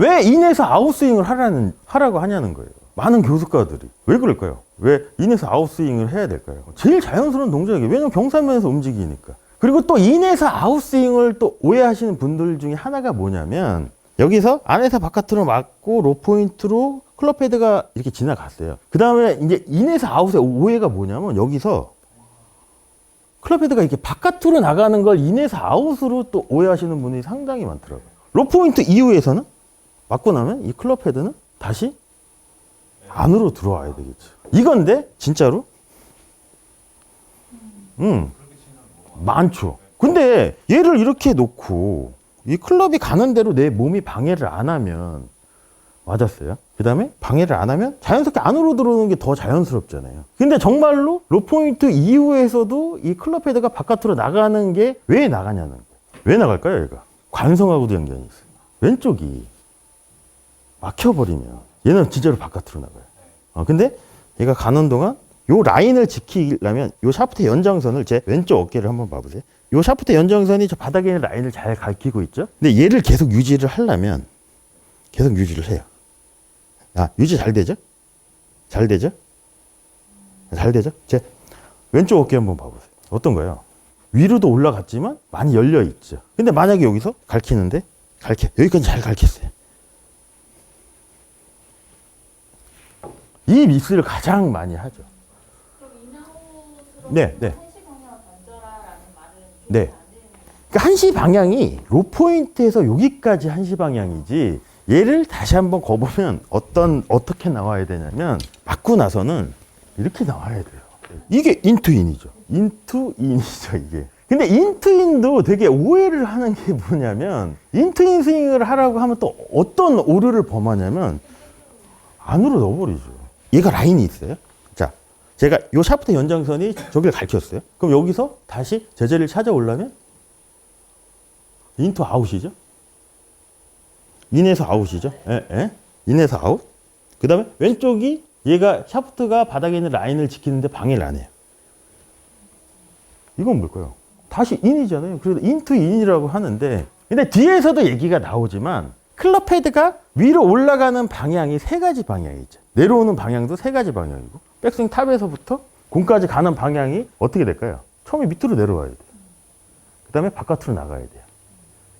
왜 인에서 아웃스윙을 하라는, 하라고 하냐는 거예요. 많은 교수가들이. 왜 그럴까요? 왜 인에서 아웃스윙을 해야 될까요? 제일 자연스러운 동작이에요. 왜냐면 경사면에서 움직이니까. 그리고 또 인에서 아웃스윙을 또 오해하시는 분들 중에 하나가 뭐냐면 여기서 안에서 바깥으로 맞고 로포인트로 클럽 헤드가 이렇게 지나갔어요. 그 다음에 이제 인에서 아웃의 오해가 뭐냐면 여기서 클럽 헤드가 이렇게 바깥으로 나가는 걸 인에서 아웃으로 또 오해하시는 분이 상당히 많더라고요. 로포인트 이후에서는 맞고 나면 이 클럽 헤드는 다시 안으로 들어와야 되겠죠. 이건데 진짜로? 음 많죠. 근데 얘를 이렇게 놓고 이 클럽이 가는 대로 내 몸이 방해를 안 하면 맞았어요. 그 다음에 방해를 안 하면 자연스럽게 안으로 들어오는 게 더 자연스럽잖아요. 근데 정말로 로포인트 이후에서도 이 클럽 헤드가 바깥으로 나가는 게 왜 나가냐는 거예요. 왜 나갈까요, 얘가? 관성하고도 연관이 있어요. 왼쪽이 막혀버리면 얘는 진짜로 바깥으로 나가요. 어, 근데 얘가 가는 동안 요 라인을 지키려면 요 샤프트 연장선을 제 왼쪽 어깨를 한번 봐보세요. 요 샤프트 연장선이 저 바닥에 있는 라인을 잘 가리키고 있죠. 근데 얘를 계속 유지를 하려면 계속 유지를 해요. 아, 유지 잘 되죠? 잘 되죠? 잘 되죠? 제 왼쪽 어깨 한번 봐보세요. 어떤가요? 위로도 올라갔지만 많이 열려 있죠. 근데 만약에 여기서 갈키는데 갈켜 여기까지 잘 갈켰어요. 이 미스를 가장 많이 하죠. 네, 네. 네. 그러니까 한시 방향이 로 포인트에서 여기까지 한시 방향이지 얘를 다시 한번 거보면 어떤 어떻게 나와야 되냐면 맞고 나서는 이렇게 나와야 돼요. 이게 인투인이죠. 인투인이죠 이게. 근데 인투인도 되게 오해를 하는 게 뭐냐면 인투인 스윙을 하라고 하면 또 어떤 오류를 범하냐면 안으로 넣어버리죠. 얘가 라인이 있어요. 자, 제가 요 샤프트 연장선이 저기를 가르쳤어요. 그럼 여기서 다시 제자리를 찾아오려면 인투 아웃이죠. 인에서 아웃이죠. 예, 예. 인에서 아웃. 그 다음에 왼쪽이 얘가 샤프트가 바닥에 있는 라인을 지키는데 방해를 안 해요. 이건 뭘까요? 다시 인이잖아요. 그래서 인투 인이라고 하는데 근데 뒤에서도 얘기가 나오지만 클럽 헤드가 위로 올라가는 방향이 세 가지 방향이 있죠. 내려오는 방향도 세 가지 방향이고 백스윙 탑에서부터 공까지 가는 방향이 어떻게 될까요? 처음에 밑으로 내려와야 돼요. 그 다음에 바깥으로 나가야 돼요.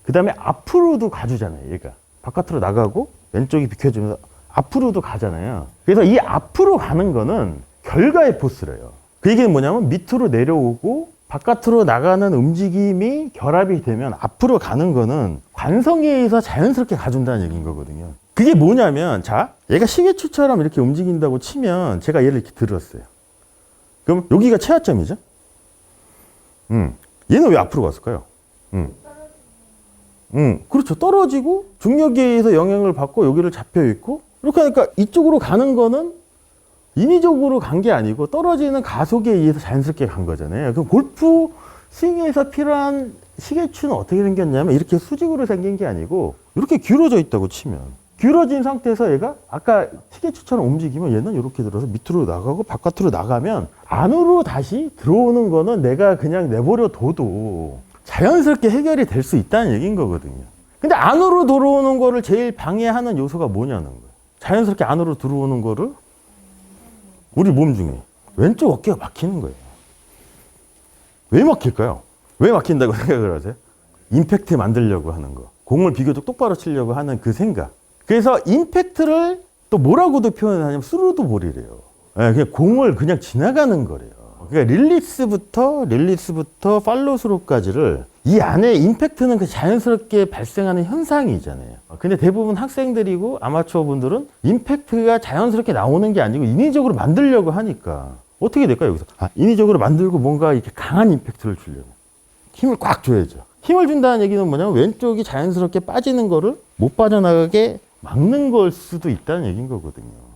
그 다음에 앞으로도 가주잖아요, 얘가. 바깥으로 나가고 왼쪽이 비켜주면서 앞으로도 가잖아요. 그래서 이 앞으로 가는 거는 결과의 포스래요. 그 얘기는 뭐냐면 밑으로 내려오고 바깥으로 나가는 움직임이 결합이 되면 앞으로 가는 거는 관성에 의해서 자연스럽게 가준다는 얘기인 거거든요. 그게 뭐냐면, 자, 얘가 시계추처럼 이렇게 움직인다고 치면 제가 얘를 이렇게 들었어요. 그럼 여기가 최하점이죠? 음. 얘는 왜 앞으로 갔을까요? 음. 음, 그렇죠. 떨어지고 중력에 의해서 영향을 받고 여기를 잡혀 있고 이렇게 하니까 이쪽으로 가는 거는 인위적으로 간 게 아니고 떨어지는 가속에 의해서 자연스럽게 간 거잖아요. 그럼 골프 스윙에서 필요한 시계추는 어떻게 생겼냐면 이렇게 수직으로 생긴 게 아니고 이렇게 기울어져 있다고 치면 기울어진 상태에서 얘가 아까 시계추처럼 움직이면 얘는 이렇게 들어서 밑으로 나가고 바깥으로 나가면 안으로 다시 들어오는 거는 내가 그냥 내버려 둬도 자연스럽게 해결이 될 수 있다는 얘기인 거거든요. 근데 안으로 들어오는 거를 제일 방해하는 요소가 뭐냐는 거예요. 자연스럽게 안으로 들어오는 거를 우리 몸 중에 왼쪽 어깨가 막히는 거예요. 왜 막힐까요? 왜 막힌다고 생각을 하세요? 임팩트 만들려고 하는 거. 공을 비교적 똑바로 치려고 하는 그 생각. 그래서 임팩트를 또 뭐라고도 표현하냐면 스루도 볼이래요. 예, 그냥 공을 그냥 지나가는 거래요. 그러니까 릴리스부터 릴리스부터 팔로스루까지를 이 안에 임팩트는 그 자연스럽게 발생하는 현상이잖아요. 근데 대부분 학생들이고 아마추어 분들은 임팩트가 자연스럽게 나오는 게 아니고 인위적으로 만들려고 하니까 어떻게 될까요 여기서? 아, 인위적으로 만들고 뭔가 이렇게 강한 임팩트를 주려고 힘을 꽉 줘야죠. 힘을 준다는 얘기는 뭐냐면 왼쪽이 자연스럽게 빠지는 거를 못 빠져나가게 막는 걸 수도 있다는 얘기인 거거든요.